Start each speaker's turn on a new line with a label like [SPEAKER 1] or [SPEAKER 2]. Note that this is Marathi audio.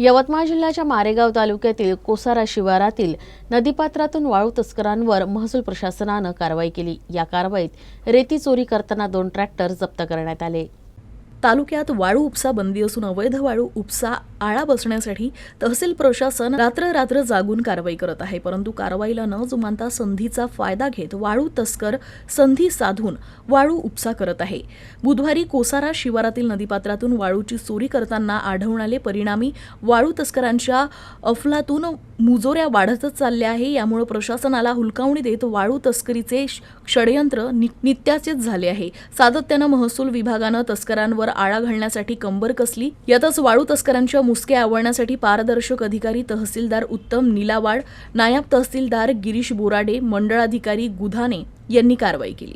[SPEAKER 1] यवतमाळ जिल्ह्याच्या मारेगाव तालुक्यातील कोसारा शिवारातील नदीपात्रातून वाळू तस्करांवर महसूल प्रशासनानं कारवाई केली. या कारवाईत रेती चोरी करताना दोन ट्रॅक्टर जप्त करण्यात आले.
[SPEAKER 2] तालुक्यात वाळू उपसा बंदी असून अवैध वाळू उपसा आळा बसण्यासाठी तहसील प्रशासन रात्र रात्र जागून कारवाई करत आहे. परंतु कारवाईला न जुमानता संधीचा फायदा घेत वाळू तस्कर संधी साधून वाळू उपसा करत आहे. बुधवारी कोसारा शिवारातील नदीपात्रातून वाळूची चोरी करताना आढळून आले परिणामी वाळू तस्करांच्या अफलातून मुजोऱ्या वाढतच चालल्या आहे. यामुळे प्रशासनाला हुलकावणी देत वाळू तस्करीचे षडयंत्र नि- नित्याचेच झाले आहे. सातत्यानं महसूल विभागानं तस्करांवर आळा घालण्यासाठी कंबर कसली? यातच वाळू तस्करांच्या मुसके आवळण्यासाठी पारदर्शक अधिकारी तहसीलदार उत्तम निलावाड नायब तहसीलदार गिरीश बोराडे मंडळाधिकारी गुधाने यांनी कारवाई केली.